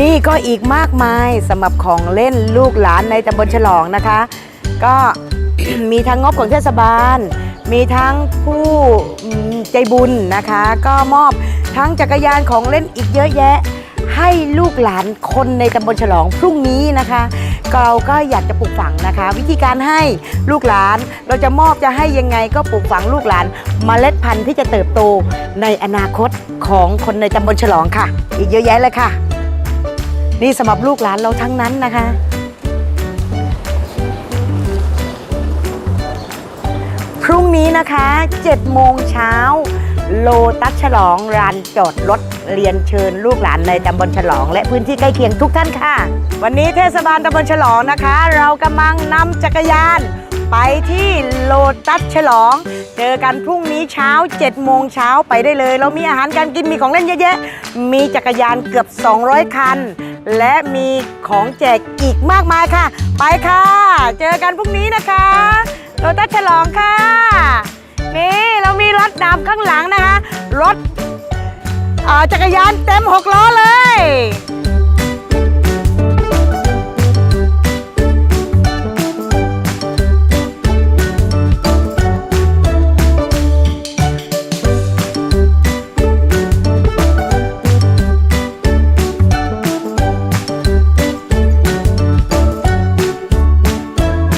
นี่ก็อีกมากมายสำหรับของเล่นลูกหลานในตำบลฉลองนะคะ ก็มีทั้งงบของเทศบาล มีทั้งผู้ใจบุญนะคะ ก็มอบทั้งจักรยานของเล่นอีกเยอะแยะ ให้ลูกหลานคนในตำบลฉลองพรุ่งนี้นะคะเราก็อยากจะปลูกฝังนะคะ วิธีการให้ลูกหลานเราจะมอบจะให้ยังไงก็ปลูกฝังลูกหลานมเมล็ดพันธุ์ที่จะเติบโตในอนาคตของคนในตำบลฉลองค่ะ อีกเยอะแยะเลยค่ะ นี่สำหรับลูกหลานเราทั้งนั้นนะคะ พรุ่งนี้นะคะ7โมงเช้าโลตัสฉลองลานจอดรถเรียนเชิญลูกหลานในตำบลฉลอง และพื้นที่ใกล้เคียงทุกท่านค่ะ วันนี้เทศบาลตำบลฉลองนะคะ เรากำลังนำจักรยาน ไปที่โลตัสฉลอง เจอกันพรุ่งนี้เช้า7โมงเช้าไปได้เลย เรามีอาหารการกินมีของเล่นเยอะแยะมีจักรยานเกือบ 200 คัน และมีของแจกอีกมากมายค่ะ ไปค่ะ เจอกันพรุ่งนี้นะคะโลตัสฉลองค่ะ นี่เรามีรถนำข้างหลังนะคะ รถจักรยานเต็มหกล้อเลย